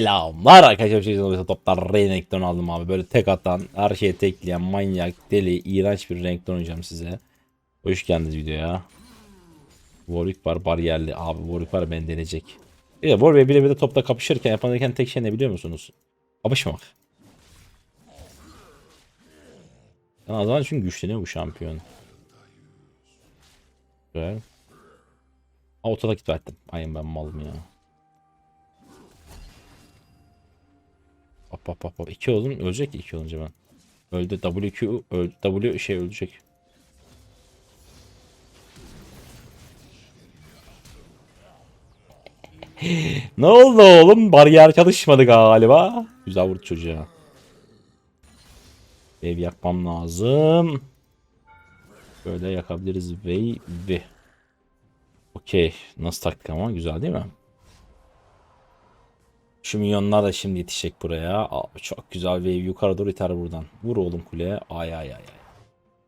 Selamlar arkadaşlar. Şey toplar renkten aldım abi. Böyle tek atan, her şeyi tekleyen, manyak, deli, iğrenç bir renkten oynayacağım size. Hoş geldiniz videoya. Warwick var bariyerli. Abi Warwick var beni deneyecek. Bir de Warwick bile bir de topta kapışırken yapan tek şey ne biliyor musunuz? Kapışmak. Yani zaman çünkü güçleniyor bu şampiyon. Güzel. Auto'da git verdim. Aynen ben malım ya. Hop hop hop hop. 2 oldum ölecek ki 2 olunca ben. Öldü WQ öldü. W şey ölecek. ne oldu oğlum? Bariyer çalışmadı galiba. Güzel vurdu çocuğa. Ev yakmam lazım. Böyle yakabiliriz ve ve. Okey. Nasıl taktik ama güzel değil mi? Şu milyonlar da şimdi yetişecek buraya. Abi çok güzel wave yukarı doğru iter buradan. Vur oğlum kuleye. Ay ay ay ay.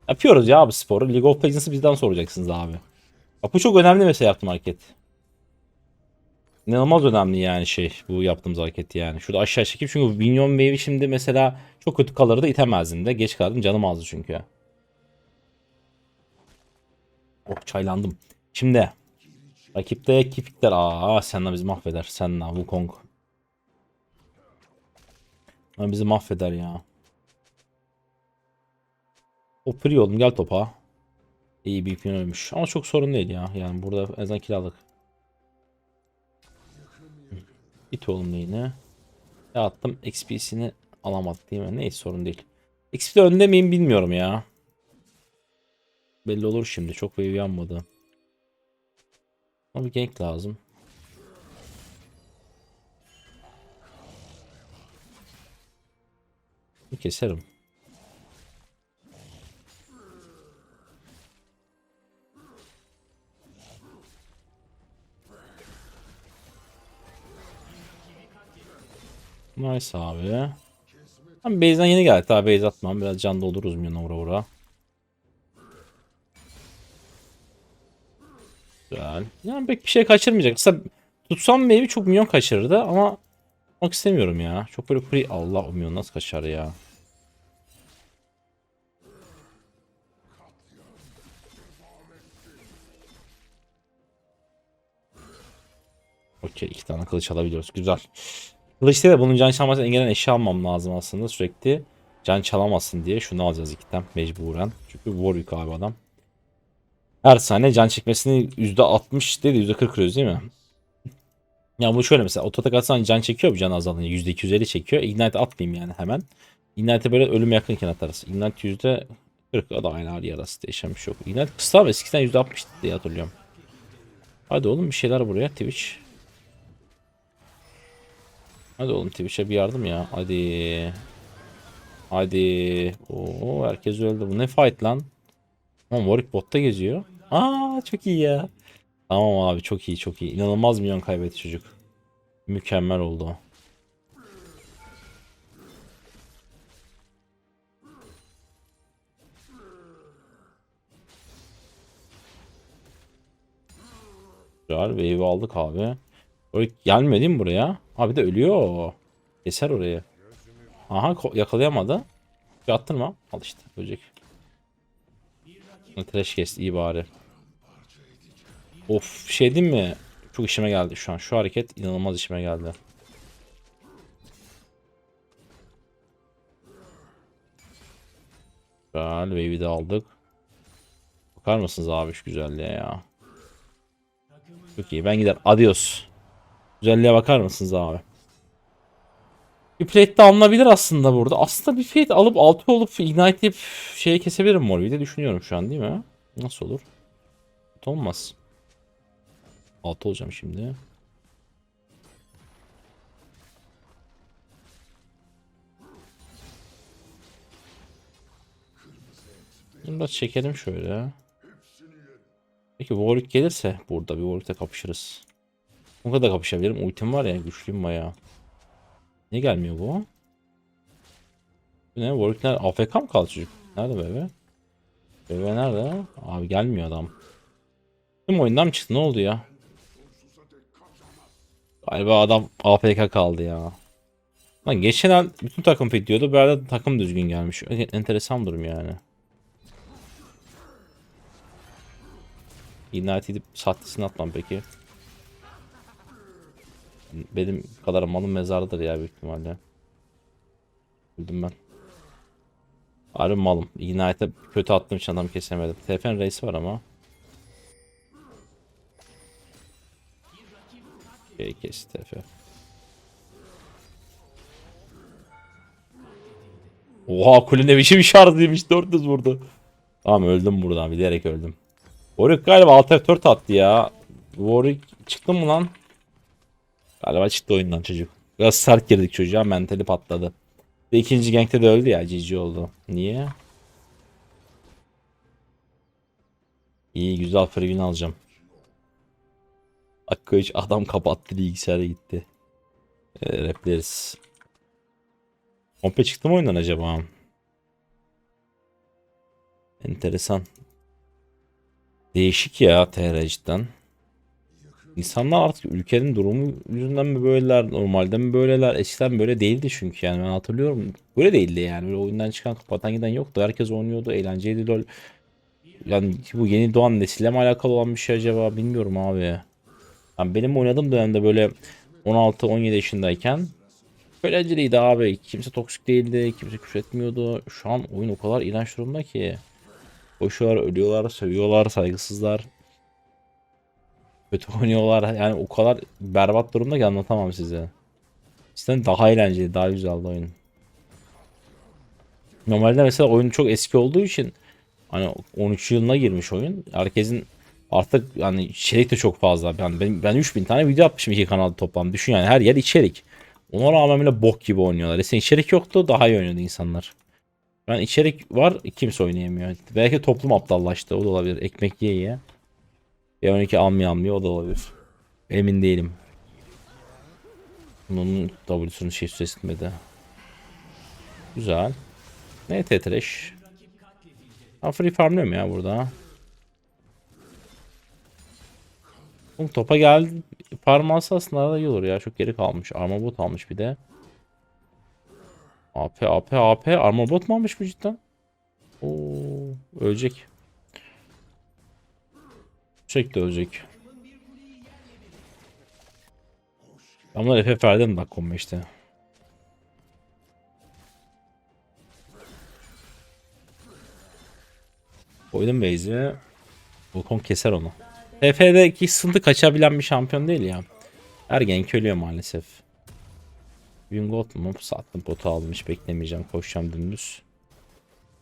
Yapıyoruz ya abi sporu. League of Legends'ı bizden soracaksınız abi. Bak bu çok önemli mesela yaptığım hareket. İnanılmaz önemli yani şey bu yaptığımız hareket yani. Şurada aşağı çekip çünkü minyon wave'i şimdi mesela çok kötü kalırdı itemezdim de. Geç kaldım canım azdı çünkü. Oh çaylandım. Şimdi rakipte kipikler. Aa sen bizi mahveder. Sen la Wukong. Ama bizi mahveder ya. O free oğlum gel topa. İyi bir gün ölmüş. Ama çok sorun değil ya. Yani burada en azından kiralık. İt oğlum yine. Ya attım XP'sini alamadık değil mi? Neyse sorun değil. XP'de önde miyim bilmiyorum ya. Belli olur şimdi. Çok wave yanmadı. Ama bir gank lazım. Keserim. Nice abi. Ben base'den yeni geldik. Daha base atmam. Biraz can doldururuz milyona vura vura. Güzel. Yani pek bir şey kaçırmayacak. Mesela tutsam maybe çok milyon kaçırırdı ama Yapmak istemiyorum ya. Çok böyle free. Allah o milyon nasıl kaçar ya. Okey iki tane kılıç alabiliyoruz. Güzel. Kılıçta da bunun can çalmasını engellen eşya almam lazım aslında sürekli. Can çalamasın diye şunu alacağız ikiden mecburen. Çünkü Warwick abi adam. Her saniye can çekmesini %60 değil %40 kırıyoruz değil mi? Ya bu şöyle mesela ototak atsan can çekiyor bu can azalınca %250 çekiyor. Ignite atmayayım yani hemen. Ignite'e böyle ölüm yakınken atarız. Ignite %40 o da aynı hali yarası değişen bir yok. Ignite kısa ama eskiden %60 diye hatırlıyorum. Hadi oğlum bir şeyler buraya Twitch. Hadi oğlum Twitch'e bir yardım ya. Hadi. Hadi. Oo herkes öldü. Bu ne fight lan? Tamam Warwick botta geziyor. Aa çok iyi ya. Tamam abi çok iyi çok iyi. İnanılmaz milyon kaybetti çocuk. Mükemmel oldu. Güzel wave aldık abi. Oraya gelmedi mi buraya? Abi de ölüyor. Keser orayı. Aha yakalayamadı. Bir attırma. Al işte ölecek. Trash kesti iyi bari. Of şey diyeyim mi? Çok işime geldi şu an. Şu hareket inanılmaz işime geldi. Güzel. Wave'i de aldık. Bakar mısınız abi şu güzelliğe ya? Çok iyi. Ben gider. Adios. Güzelliğe bakar mısınız abi? Bir plate de alınabilir aslında burada. Aslında bir plate alıp altı olup ignite'layıp şeye kesebilirim Morbi'yi de düşünüyorum şu an değil mi? Nasıl olur? Olmaz. 6 olacağım şimdi. Bunu da çekelim şöyle. Peki Warwick gelirse burada bir Warwick'te kapışırız. Bu kadar kapışabilirim. Ultim var ya güçlüyüm baya. Niye gelmiyor bu? Bu ne? Warwick nerede? AFK mı kaldı çocuk? Nerede bebe? Bebe nerede? Abi gelmiyor adam. Tüm oyundan mı çıktı? Ne oldu ya? Galiba adam AFK kaldı ya. Lan geçen el bütün takım fit diyordu. Bu arada takım düzgün gelmiş. En- Enteresan durum yani. Ignite edip sahtesini atmam peki. Benim kadar malım mezardır ya büyük ihtimalle. Öldüm ben. Harbi malım. Ignite'e kötü attığım için adamı kesemedim. TF'nin reisi var ama. Okay, kes TF. Oha kule ne biçim şarjıymış 400 vurdu. Tamam öldüm buradan bilerek öldüm. Warwick galiba alt F4 attı ya. Warwick çıktı mı lan? Galiba çıktı oyundan çocuk. Biraz sert girdik çocuğa mentali patladı. Ve ikinci gankte de öldü ya GG oldu. Niye? İyi güzel free alacağım. Hakkı hiç adam kapattı bilgisayara gitti. Ee, repleriz. Komple çıktı mı oyundan acaba? Enteresan. Değişik ya TR cidden. İnsanlar artık ülkenin durumu yüzünden mi böyleler, normalde mi böyleler? Eskiden böyle değildi çünkü yani ben hatırlıyorum. Böyle değildi yani. Böyle oyundan çıkan kapatan giden yoktu. Herkes oynuyordu. Eğlenceliydi LoL. Yani bu yeni doğan nesille mi alakalı olan bir şey acaba bilmiyorum abi. Yani benim oynadığım dönemde böyle 16-17 yaşındayken eğlenceliydi abi. Kimse toksik değildi. Kimse küfür etmiyordu. Şu an oyun o kadar iğrenç durumda ki. Koşuyorlar, ölüyorlar, sövüyorlar, saygısızlar. Kötü oynuyorlar. Yani o kadar berbat durumda ki anlatamam size. Sizden daha eğlenceli, daha güzeldi oyun. Normalde mesela oyun çok eski olduğu için hani 13 yılına girmiş oyun. Herkesin artık yani içerik de çok fazla. Ben ben, ben 3000 tane video atmışım iki kanalda toplam. Düşün yani her yer içerik. Ona rağmen bile bok gibi oynuyorlar. Eskiden içerik yoktu daha iyi oynuyordu insanlar. Ben içerik var kimse oynayamıyor. Belki toplum aptallaştı o da olabilir. Ekmek ye ye. B12 almıyor almıyor o da olabilir. Emin değilim. Bunun W'sunu şey süresitmedi. Güzel. Ne tetreş? Ha free farmlıyorum ya burada. Oğlum topa geldi. Farm alsa aslında da iyi olur ya. Çok geri kalmış. Armor bot almış bir de. AP AP AP. Armor bot mu almış bu cidden? Oo, ölecek. Sürekli ölecek. Ben bunları FF verdim bak 15'te. Koydum base'i. Wukong keser onu. FF'deki sıkıntı kaçabilen bir şampiyon değil ya. Her genk ölüyor maalesef. Wingot mu? Sattım potu aldım hiç beklemeyeceğim. Koşacağım dümdüz.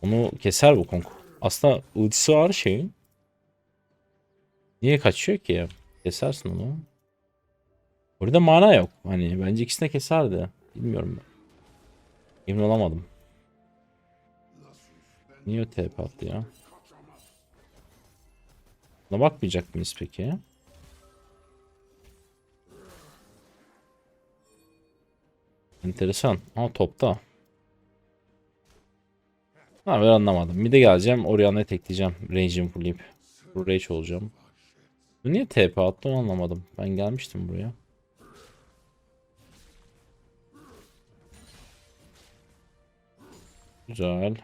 Onu keser Wukong. Aslında ultisi var şeyin. Niye kaçıyor ki? Kesersin onu. Burada mana yok. Hani bence ikisine keserdi. Bilmiyorum ben. Emin olamadım. Niye TP attı ya? Buna bakmayacak mıyız peki? Enteresan. Ama topta. Ha ben anlamadım. Bir de geleceğim. Orianna'yı tekleyeceğim. Range'imi fullleyip. Bu rage olacağım. Niye TP attı anlamadım. Ben gelmiştim buraya. Güzel.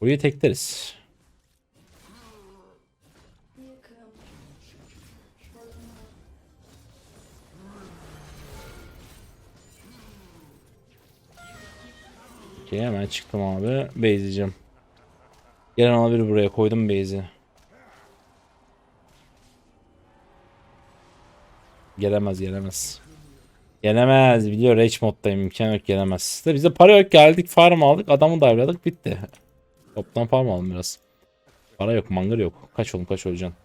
Burayı tekleriz. Okey hemen çıktım abi. Base'leyeceğim. Gelen alabilir buraya koydum base'i. Gelemez gelemez. Gelemez biliyor rage moddayım imkan yok gelemez. İşte bize para yok geldik farm aldık adamı davladık bitti. Toptan farm aldım biraz. Para yok mangır yok. Kaç oğlum kaç öleceksin.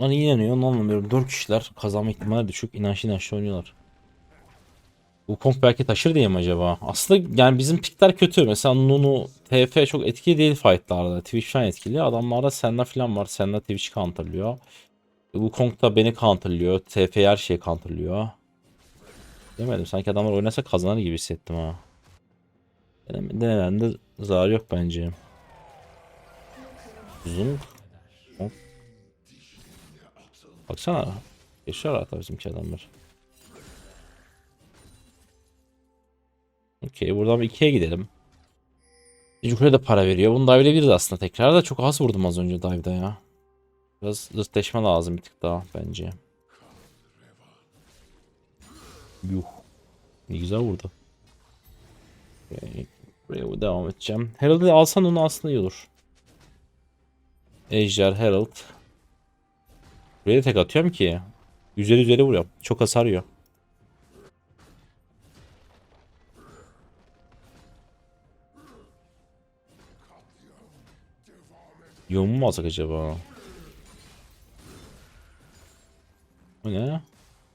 Lan iyi yanıyor anlamıyorum. 4 kişiler kazanma ihtimali düşük. İnançlı inançlı oynuyorlar. Bu komp belki taşır diye acaba? Aslında yani bizim pikler kötü. Mesela Nunu, TF çok etkili değil fightlarda. Twitch falan etkili. Adamlarda Senna falan var. Senna Twitch counterlıyor. Bu Kong da beni counterlıyor. TF her şeyi counterlıyor. Demedim. Sanki adamlar oynasa kazanır gibi hissettim ha. Deneme- Denelerinde zarar yok bence. Uzun. Baksana. Yaşar hatta bizimki adamlar. Okey buradan bir ikiye gidelim. Yukarıda da para veriyor. Bunu dive'leyebiliriz aslında tekrar da çok az vurdum az önce dive'da ya. Biraz zırtleşme lazım bir tık daha bence. Yuh. Ne güzel vurdu. Okay. Buraya devam edeceğim. Herald'ı alsan onu aslında iyi olur. Ejder, Herald. Buraya tek atıyorum ki. Üzeri üzeri vuruyorum. Çok hasar yiyor. Yoğun mu alsak acaba? Bu ne?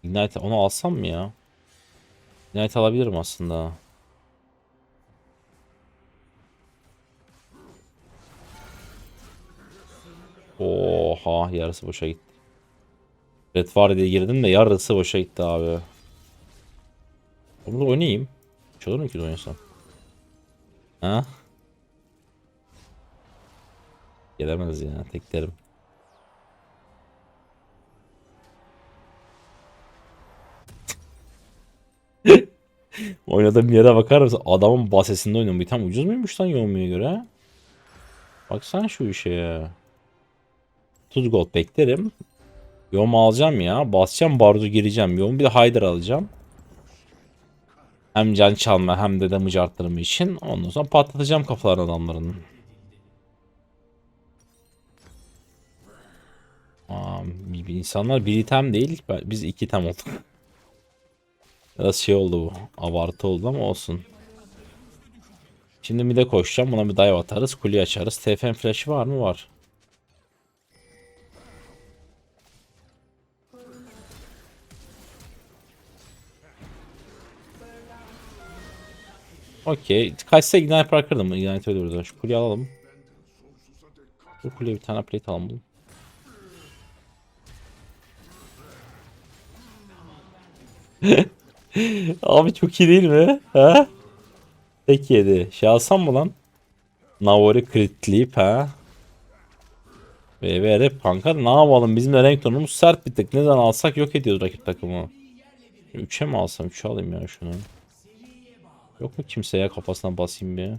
Ignite onu alsam mı ya? Ignite alabilirim aslında. Oha yarısı boşa gitti. Red var diye girdim de yarısı boşa gitti abi. Bunu da oynayayım. Olur mu ki oynasam? Ha? Gelemez ya teklerim. Oynadığım yere bakar mısın? Adamın basesinde oynuyorum. Bir tam ucuz muymuş lan Yoğunmu'ya göre? Baksana şu işe ya. 30 gold beklerim. Yoğun alacağım ya. Basacağım bardu gireceğim. Yoğun bir de Hyder alacağım. Hem can çalma hem de damage arttırma için. Ondan sonra patlatacağım kafalarını adamların. Aa, insanlar bir item değil. Biz iki item olduk. Biraz şey oldu bu. Abartı oldu ama olsun. Şimdi bir de koşacağım. Buna bir dive atarız. Kuleyi açarız. TFM flash'ı var mı? Var. Okey. Kaçsa Ignite bırakırdım. Ignite burada. Şu kuleyi alalım. Bu kuleye bir tane plate alalım. Abi çok iyi değil mi? Ha? Tek yedi. Şey alsam mı lan? Navori kritleyip ha? VVR kanka ne yapalım bizim de renk tonumuz sert bir tık. Ne zaman alsak yok ediyoruz rakip takımı. 3'e mi alsam? 3'e alayım ya şunu. Yok mu kimseye kafasına basayım bir?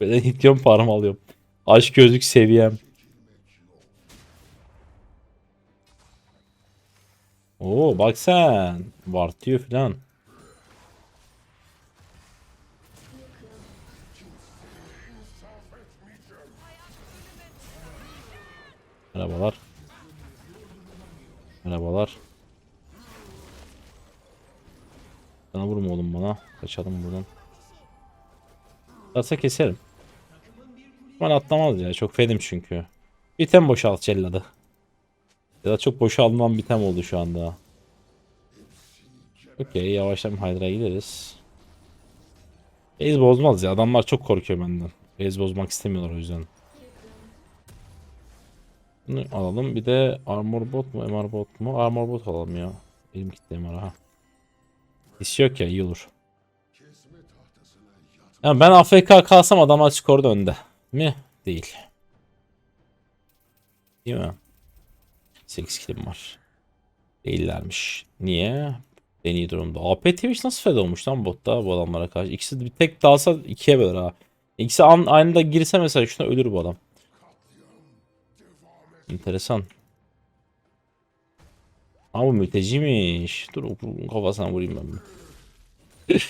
Böyle gidiyorum paramı alıyorum. Aşk gözlük seviyem. Oo bak sen. Vartıyor filan. Merhabalar. Merhabalar. Sana vurma oğlum bana. Kaçalım buradan. Atsa keserim. Ben atlamaz ya. Çok fedim çünkü. Bitem boşalt celladı. Da çok boşalmam bitem oldu şu anda. Okey yavaştan Hydra'ya gideriz. Base bozmaz ya. Adamlar çok korkuyor benden. Base bozmak istemiyorlar o yüzden. Bunu alalım. Bir de armor bot mu? MR bot mu? Armor bot alalım ya. Benim kitle MR ha. His yok ya iyi olur. Yani ben AFK kalsam adamlar skorda önde. Mi? Değil. Değil mi? 8 kilim var. Değillermiş. Niye? En iyi durumda. AP Twitch nasıl fed olmuş lan botta bu adamlara karşı? İkisi bir tek dalsa ikiye böler ha. İkisi an, aynı da girse mesela şuna ölür bu adam. Enteresan. Ama bu mülteciymiş. Dur kafasına vurayım ben bir.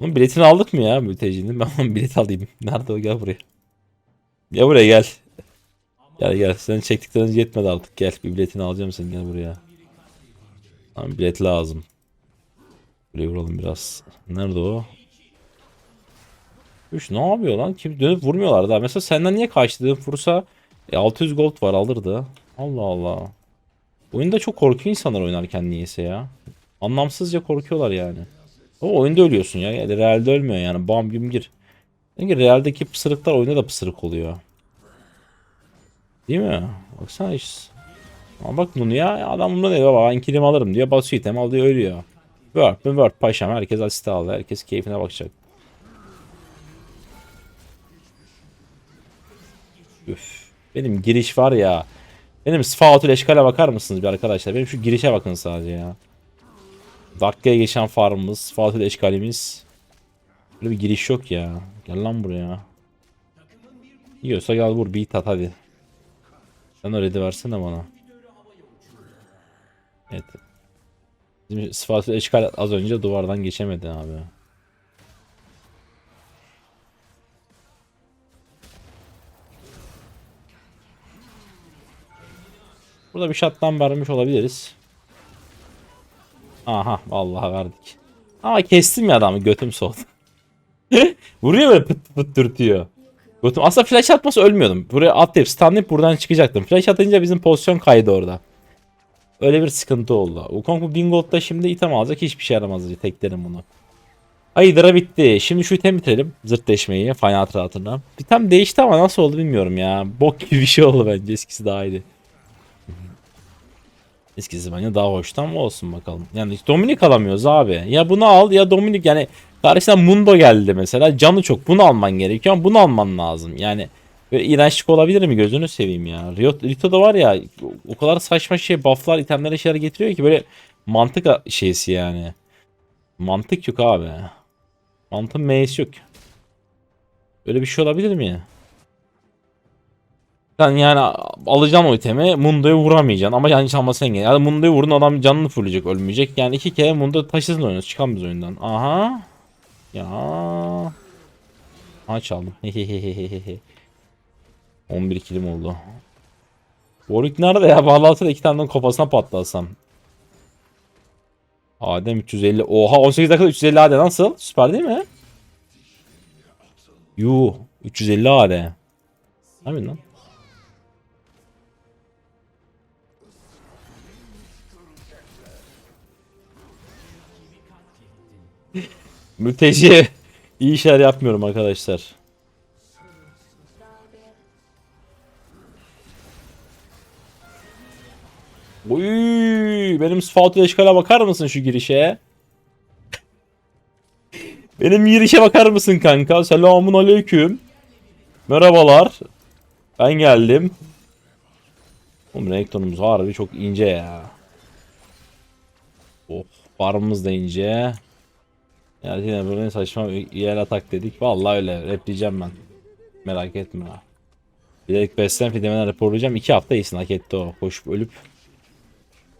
Onun biletini aldık mı ya mültecinin? Ben bilet alayım. Nerede o gel buraya. Gel buraya gel. Gel gel. Senin çektikleriniz yetmedi artık. Gel bir biletini alacağım senin gel buraya. Tamam bilet lazım. Buraya vuralım biraz. Nerede o? Üç ne yapıyor lan? Kim dönüp vurmuyorlar daha. Mesela senden niye kaçtı? Vursa e, 600 gold var alırdı. Allah Allah. Oyunda çok korkuyor insanlar oynarken niyeyse ya. Anlamsızca korkuyorlar yani. O oyunda ölüyorsun ya. Yani realde ölmüyor yani. Bam güm gir. Çünkü realdeki pısırıklar oyunda da pısırık oluyor. Değil mi? Baksana işte. Ama bak bunu ya adam bunu ne baba ben kilim alırım diyor. Basıyor item alıyor ölüyor. Word mi word paşam herkes asist aldı. Herkes keyfine bakacak. Üf. Benim giriş var ya. Benim Sfautül eşkale bakar mısınız bir arkadaşlar? Benim şu girişe bakın sadece ya. Dakikaya geçen farmımız, Sfautül eşkalimiz. Böyle bir giriş yok ya. Gel lan buraya. Yiyorsa gel vur beat at hadi. Sen öyle de versene bana. Evet. Bizim Sfautül eşkal az önce duvardan geçemedi abi. Burada bir shutdown vermiş olabiliriz. Aha vallahi verdik. Ama kestim ya adamı götüm soğudu. Vuruyor böyle pıt pıt dürtüyor. Götüm. Aslında flash atmasa ölmüyordum. Buraya atlayıp stunlayıp buradan çıkacaktım. Flash atınca bizim pozisyon kaydı orada. Öyle bir sıkıntı oldu. Wukong bu Bingold'da şimdi item alacak hiçbir şey yaramaz. Teklerim bunu. Hydra bitti. Şimdi şu item bitirelim. Zırt deşmeyi. Final hatırına. İtem değişti ama nasıl oldu bilmiyorum ya. Bok gibi bir şey oldu bence. Eskisi daha iyiydi. Eskisi bence daha hoştan mı olsun bakalım. Yani Dominik alamıyoruz abi. Ya bunu al ya Dominik yani karşıdan Mundo geldi mesela. Canı çok. Bunu alman gerekiyor ama bunu alman lazım. Yani böyle iğrençlik olabilir mi gözünü seveyim ya. Rio, Rito'da var ya o kadar saçma şey bufflar itemlere şeyler getiriyor ki böyle mantık şeysi yani. Mantık yok abi. Mantığın meyesi yok. Böyle bir şey olabilir mi? Sen yani alacaksın o itemi Mundo'ya vuramayacaksın ama yani çalmasını engel. Yani Mundo'ya vurun adam canını fulleyecek ölmeyecek. Yani iki kere Mundo taşısın oynuyoruz çıkan biz oyundan. Aha. Ya. Aha çaldım. 11 kilim oldu. Warwick nerede ya? Bağlantı da iki tane kafasına patlasam. Adem 350. Oha 18 dakikada 350 AD nasıl? Süper değil mi? Yuh 350 AD. Ne lan? Mülteci iyi işler yapmıyorum arkadaşlar. Uy, benim Sfaut'u eşkale bakar mısın şu girişe? benim girişe bakar mısın kanka? Selamun aleyküm. Merhabalar. Ben geldim. Oğlum renktonumuz harbi çok ince ya. Oh, farmımız da ince. Yani yine böyle saçma yer atak dedik. Vallahi öyle repleyeceğim ben. Merak etme ha. Bilerek beslen fidemeden raporlayacağım. İki hafta iyisin hak etti o. Koşup ölüp.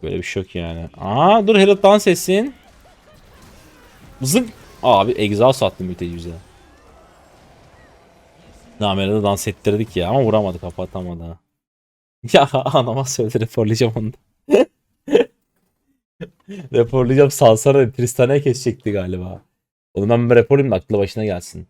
Böyle bir şey yok yani. Aa dur Herald dans etsin. Zık. Abi egzoz attım mülteci bize. Namer'de dans ettirdik ya ama vuramadı kapatamadı. Ya anama söyledi raporlayacağım onu da. raporlayacağım Sansara Tristan'a kesecekti galiba. Onu ben bir raporlayayım da aklı başına gelsin.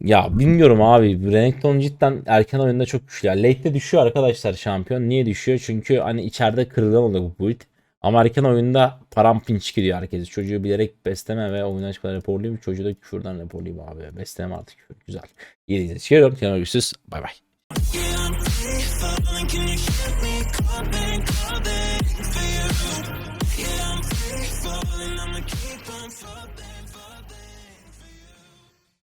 Ya bilmiyorum abi. Renekton cidden erken oyunda çok güçlü. Ya late'de düşüyor arkadaşlar şampiyon. Niye düşüyor? Çünkü hani içeride kırılan oluyor bu build. Ama erken oyunda parampinç giriyor herkes. Çocuğu bilerek besleme ve oyuna çıkan raporlayayım. Çocuğu da küfürden raporlayayım abi. Besleme artık küfür. Güzel. İyi dinlediğiniz için Görüşürüz. Bay bay.